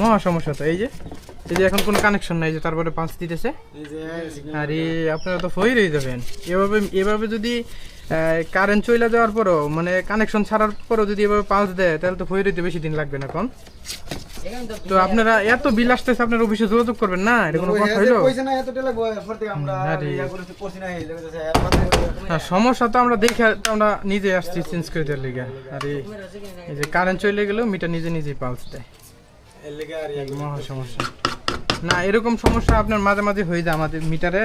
মহা সমস্যা তো, এই যে এই যে এখন কোনো কানেকশন নাই যে তারপরে পাঁচ দিতেছে। আরে আপনারা তো ফই রয়ে যাবেন। এভাবে এভাবে যদি কারেন্ট চলে যাওয়ার পরও মানে কানেকশন ছাড়ার পরও যদি এভাবে পাঁচ দেয়, তাহলে তো ফই রইতে বেশি দিন লাগবে না কোন তো আপনারা এত বিল আসতেছে, আপনার অফিসে যোগাযোগ করবেন না? এটা কোনো কথা হইল? হ্যাঁ সমস্যা তো আমরা দেখে, আমরা নিজে আসছি চেঞ্জ করে দেওয়ার লিগে। আরে, এই যে কারেন্ট চলে গেলেও মিটার নিজে নিজেই পালস দেয়। সমস্যা। না এরকম সমস্যা আপনার মাঝে মাঝে হয়ে যায় আমাদের মিটারে।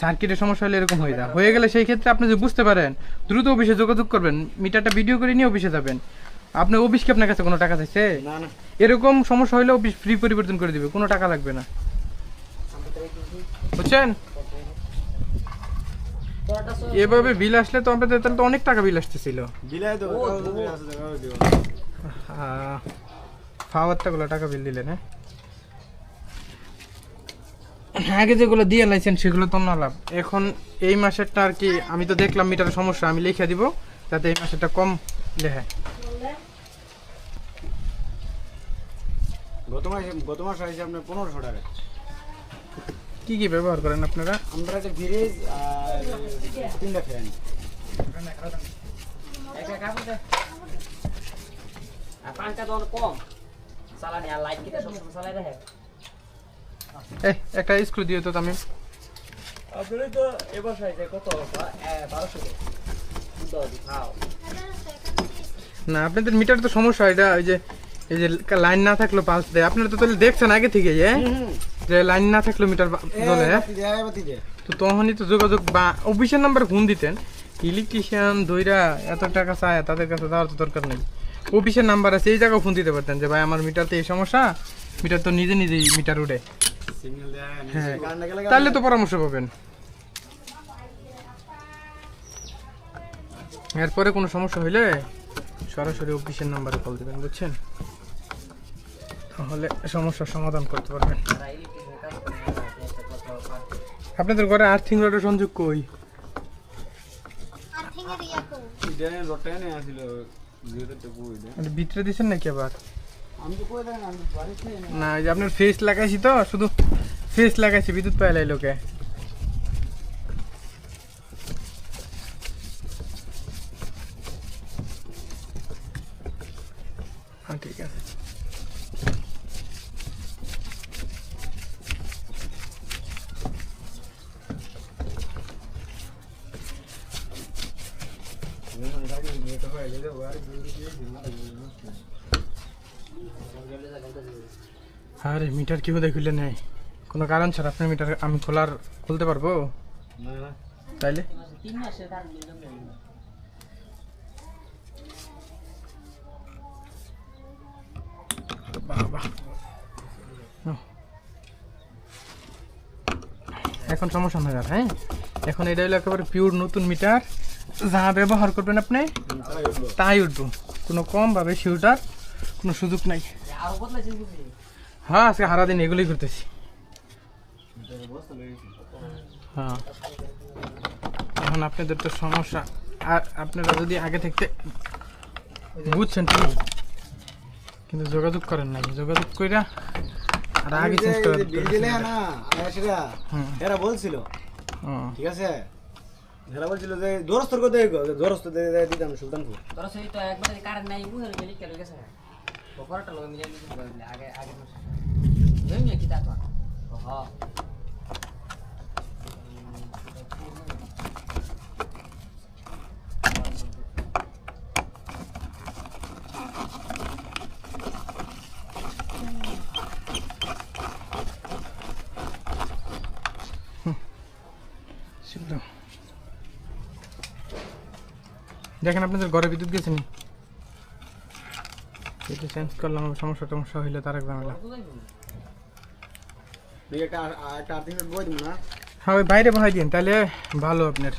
সার্কিটের সমস্যা হলে এরকম হয়ে যায়। হয়ে গেলে সেই ক্ষেত্রে আপনি যদি বুঝতে পারেন দ্রুত অফিসে যোগাযোগ করবেন মিটারটা ভিডিও করে নিয়ে অফিসে যাবেন। আপনি অফিস কি আপনার কাছে কোনো টাকা চাইছে? না না। এরকম সমস্যা হলে অফিস ফ্রি পরিবর্তন করে দিবে কোনো টাকা লাগবে না। বুঝছেন? এভাবে বিল আসলে তো আপনাদের তাহলে তো অনেক টাকা বিল আসতেছিল। বিলাই ফাওয়ারটাগুলো টাকা বিল দিলেন হ্যাঁ? আগে যেগুলো দিয়ে লাইছেন সেগুলো তো না লাভ। এখন এই মাসেরটা আর কি আমি তো দেখলাম মিটারের সমস্যা আমি লিখে দিব যাতে এই মাসেরটা কম লেখে। গত মাসে গত মাস হয়েছে আপনার পনেরোশো টাকা। কি কি ব্যবহার করেন আপনারা? আমরা একটা ফ্রিজ আর তিনটা ফ্যান। আর পানটা তো অনেক কম। চালানি আর লাইট কিনে সবসময় চালাই দেখে এই একটা স্ক্রু দিয়ে তো আমি আপনারই তো এবার সাইজে কত বারোশো না আপনাদের মিটার তো সমস্যা এটা ওই যে এই যে লাইন না থাকলেও পালস দেয়। আপনারা তো তাহলে দেখছেন আগে থেকে হ্যাঁ যে লাইন না থাকলেও মিটার হ্যাঁ দেয় তো তখনই তো যোগাযোগ বা অফিসের নাম্বার ফোন দিতেন। ইলেকট্রিশিয়ান দইরা এত টাকা চায় তাদের কাছে যাওয়ার তো দরকার নেই। অফিসের নাম্বার আছে এই জায়গায় ফোন দিতে পারতেন যে ভাই আমার মিটারতে এই সমস্যা মিটার তো নিজে নিজেই মিটার উঠে হ্যাঁ। তাহলে তো পরামর্শ পাবেন। এরপরে কোনো সমস্যা হইলে সরাসরি অফিসের নাম্বারে কল দেবেন বুঝছেন? তাহলে সমস্যার সমাধান করতে পারবেন। আপনাদের ঘরে আর্থিং রডের সংযোগ কই? কই? ভিতরে দিচ্ছেন নাকি আবার? না এই যে আপনার ফেস লাগাইছি তো শুধু ফেস লাগাইছি বিদ্যুৎ পাইলাই লোকে। হ্যাঁ ঠিক আছে। আরে, মিটার কি বোধহয় খুলে নেই? কোনো কারণ ছাড়া আপনার মিটার, আমি খোলার খুলতে পারব? না না তাইলে। এখন সমস্যা আর হ্যাঁ? এখন এটা হলো একেবারে পিওর নতুন মিটার। যা ব্যবহার করবেন আপনি তাই উঠবো। কোনো কম বা বেশি উঠার কোনো সুযোগ নাই। হ্যাঁ আজকে হারা দিন এগুলোই করতেছি হ্যাঁ। এখন আপনাদের তো সমস্যা। আর আপনারা যদি আগে থাকতে বুঝছেন ঠিক কিন্তু যোগাযোগ করেন নাই। যোগাযোগ কইরা আর আগে চেঞ্জ করে দিলে না সেটা এরা বলছিল হুম। ঠিক আছে? এরা বলছিল যে দরস্তর করে দেয় দরস্ত দিয়ে দিতাম সুলতানপুর। তোরা সেই তো একবারে কারেন্ট নাই বুঝে গেলি কেন গেছে। পকড়টা লোক মিলে মিলে আগে আগে জমি কি তা তো হ্যাঁ সেগুলো। দেখেন আপনাদের ঘরে বিদ্যুৎ গেছে নি? এটা চেঞ্জ করলাম সমস্যা টমস্যা হইলে তার একদম ঝামেলা। হ্যাঁ ওই বাইরে বহাই দিন তাহলে ভালো আপনার।